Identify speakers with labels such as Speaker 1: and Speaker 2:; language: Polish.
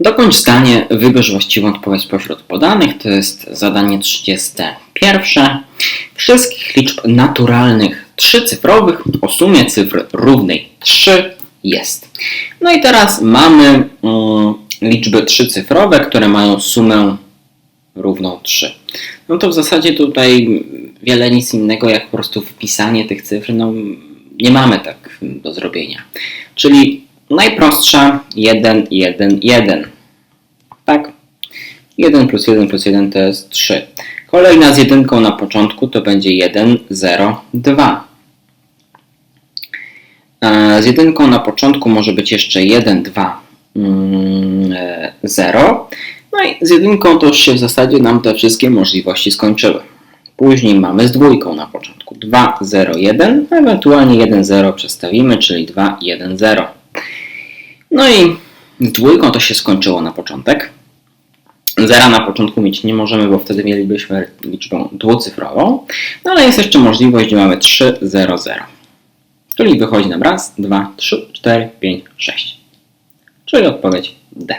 Speaker 1: Dokończ zdanie, wybierz właściwą odpowiedź pośród podanych. To jest zadanie 31. Wszystkich liczb naturalnych trzycyfrowych o sumie cyfr równej 3 jest. No i teraz mamy mm, liczby trzycyfrowe, które mają sumę równą 3. No to w zasadzie tutaj wiele nic innego jak po prostu wpisanie tych cyfr, no nie mamy tak do zrobienia. Czyli najprostsza 1, 1, 1. Tak? 1 plus 1 plus 1 to jest 3. Kolejna z jedynką na początku to będzie 1, 0, 2. E, Z jedynką na początku może być jeszcze 1, 2, mm, e, 0. No i z jedynką to już się w zasadzie nam te wszystkie możliwości skończyły. Później mamy z dwójką na początku 2, 0, 1, ewentualnie 1, 0 przestawimy, czyli 2, 1, 0. No i dwójką to się skończyło na początek. Zera na początku mieć nie możemy, bo wtedy mielibyśmy liczbę dwucyfrową. No ale jest jeszcze możliwość, gdzie mamy 3, 0, 0. Czyli wychodzi nam raz, dwa, trzy, cztery, pięć, sześć. Czyli odpowiedź D.